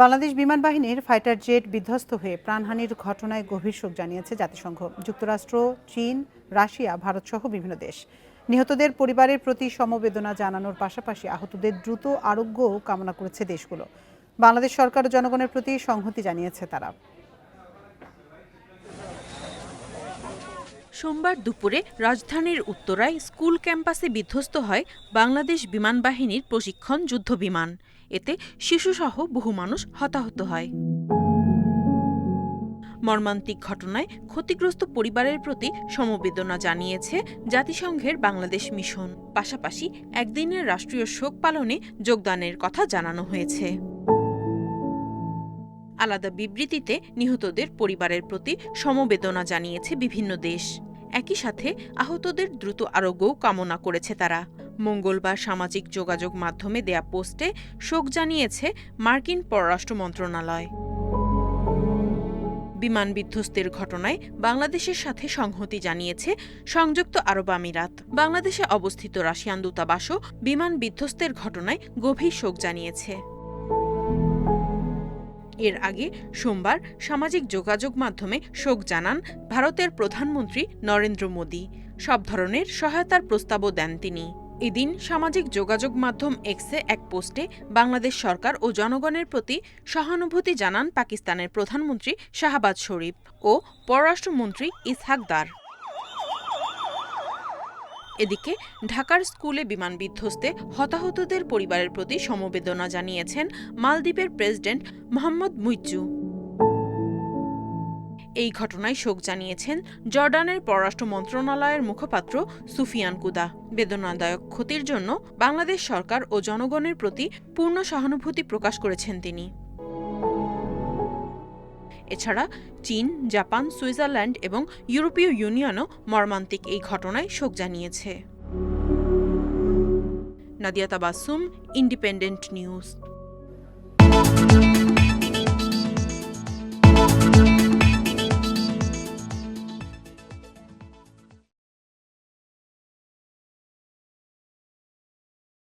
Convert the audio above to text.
বাংলাদেশ বিমান বাহিনীর fighter jet বিধ্বস্ত হয়ে প্রাণহানির ঘটনায় গভীর শোক জানিয়েছে জাতিসংঘ। যুক্তরাষ্ট্র, চীন, রাশিয়া ভারতসহ বিভিন্ন দেশ। নিহতদের পরিবারের প্রতি সমবেদনা জানানোর পাশাপাশি আহতদের দ্রুত আরোগ্য কামনা করেছে দেশগুলো। বাংলাদেশ সরকার জনগণের প্রতি সংহতি জানিয়েছে তারা। সোমবার দুপুরে রাজধানীর উত্তরায় স্কুল ক্যাম্পাসে বিধ্বস্ত হয় বাংলাদেশ বিমান বাহিনীর প্রশিক্ষণ যুদ্ধবিমান। এতে শিশুসহ বহু মানুষ হতাহত হয়। মর্মান্তিক ঘটনায় ক্ষতিগ্রস্ত পরিবারের প্রতি সমবেদনা জানিয়েছে জাতিসংঘের বাংলাদেশ মিশন। পাশাপাশি একদিনের রাষ্ট্রীয় শোক পালনে যোগদানের কথা জানানো হয়েছে। আলাদা বিবৃতিতে নিহতদের পরিবারের প্রতি সমবেদনা জানিয়েছে বিভিন্ন দেশ। একই সাথে আহতদের দ্রুত আরোগ্যও কামনা করেছে তারা। মঙ্গলবার সামাজিক যোগাযোগ মাধ্যমে দেয়া পোস্টে শোক জানিয়েছে মার্কিন পররাষ্ট্র মন্ত্রণালয়। বিমান বিধ্বস্তের ঘটনায় বাংলাদেশের সাথে সংহতি জানিয়েছে সংযুক্ত আরব আমিরাত। বাংলাদেশে অবস্থিত রাশিয়ান দূতাবাসও বিমান বিধ্বস্তের ঘটনায় গভীর শোক জানিয়েছে। এর আগে সোমবার সামাজিক যোগাযোগ মাধ্যমে শোক জানান ভারতের প্রধানমন্ত্রী নরেন্দ্র মোদী। সব ধরনের সহায়তার প্রস্তাবও দেন তিনি। এদিন সামাজিক যোগাযোগ মাধ্যম এক্সে এক পোস্টে বাংলাদেশ সরকার ও জনগণের প্রতি সহানুভূতি জানান পাকিস্তানের প্রধানমন্ত্রী শাহবাজ শরীফ ও পররাষ্ট্রমন্ত্রী ইসহাক দার। এদিকে ঢাকার স্কুলে বিমান বিধ্বস্তে হতাহতদের পরিবারের প্রতি সমবেদনা জানিয়েছেন মালদ্বীপের প্রেসিডেন্ট মোহাম্মদ মুইজ্জু। এই ঘটনায় শোক জানিয়েছেন জর্ডানের পররাষ্ট্র মন্ত্রণালয়ের মুখপাত্র সুফিয়ান কুদা। বেদনাদায়ক ক্ষতির জন্য বাংলাদেশ সরকার ও জনগণের প্রতি পূর্ণ সহানুভূতি প্রকাশ করেছেন তিনি। এছাড়া চীন, জাপান, সুইজারল্যান্ড এবং ইউরোপীয় ইউনিয়নও মর্মান্তিক এই ঘটনায় শোক জানিয়েছে। Nadia Tabassum, independent news.